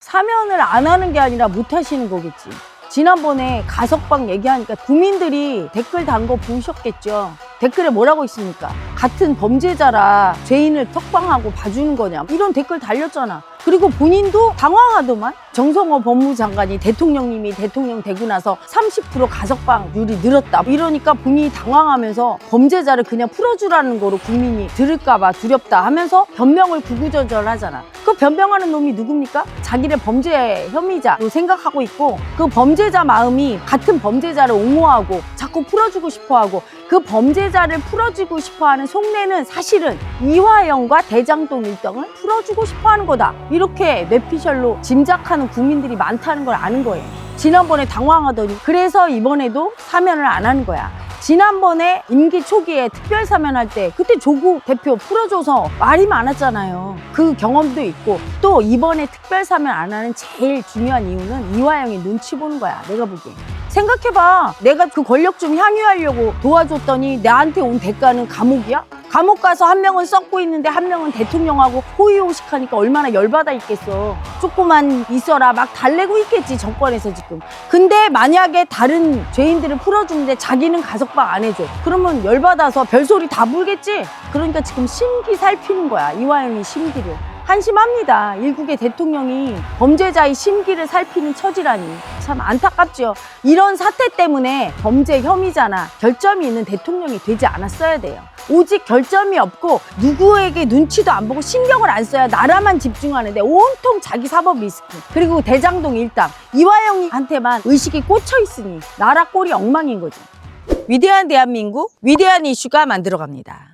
사면을 안 하는 게 아니라 못 하시는 거겠지. 지난번에 가석방 얘기하니까 국민들이 댓글 단 거 보셨겠죠. 댓글에 뭐라고 있습니까? 같은 범죄자라 죄인을 턱방하고 봐주는 거냐. 이런 댓글 달렸잖아. 그리고 본인도 당황하더만. 정성호 법무장관이 대통령님이 대통령 되고 나서 30% 가석방률이 늘었다. 이러니까 본인이 당황하면서 범죄자를 그냥 풀어주라는 거로 국민이 들을까봐 두렵다 하면서 변명을 구구절절하잖아. 그 변명하는 놈이 누굽니까? 자기를 범죄 혐의자로 생각하고 있고 그 범죄자 마음이 같은 범죄자를 옹호하고 자꾸 풀어주고 싶어하고 그 범죄자를 풀어주고 싶어하는 속내는 사실은 이화영과 대장동 일당을 풀어주고 싶어 하는 거다. 이렇게 뇌피셜로 짐작하는 국민들이 많다는 걸 아는 거예요. 지난번에 당황하더니 그래서 이번에도 사면을 안 하는 거야. 지난번에 임기 초기에 특별 사면할 때 그때 조국 대표 풀어줘서 말이 많았잖아요. 그 경험도 있고 또 이번에 특별 사면 안 하는 제일 중요한 이유는 이화영이 눈치 보는 거야. 내가 보기엔. 생각해봐. 내가 그 권력 좀 향유하려고 도와줬더니 나한테 온 대가는 감옥이야? 감옥 가서 한 명은 썩고 있는데 한 명은 대통령하고 호의호식하니까 얼마나 열받아 있겠어. 조금만 있어라 막 달래고 있겠지 정권에서 지금. 근데 만약에 다른 죄인들을 풀어주는데 자기는 가석방 안 해줘. 그러면 열받아서 별소리 다 불겠지? 그러니까 지금 심기 살피는 거야. 이화영이 심기를. 한심합니다. 일국의 대통령이 범죄자의 심기를 살피는 처지라니. 참 안타깝죠. 이런 사태 때문에 범죄 혐의자나 결점이 있는 대통령이 되지 않았어야 돼요. 오직 결점이 없고 누구에게 눈치도 안 보고 신경을 안 써야 나라만 집중하는데 온통 자기 사법 리스크 그리고 대장동 일당 이화영한테만 의식이 꽂혀 있으니 나라 꼴이 엉망인 거죠. 위대한 대한민국 위대한 이슈가 만들어갑니다.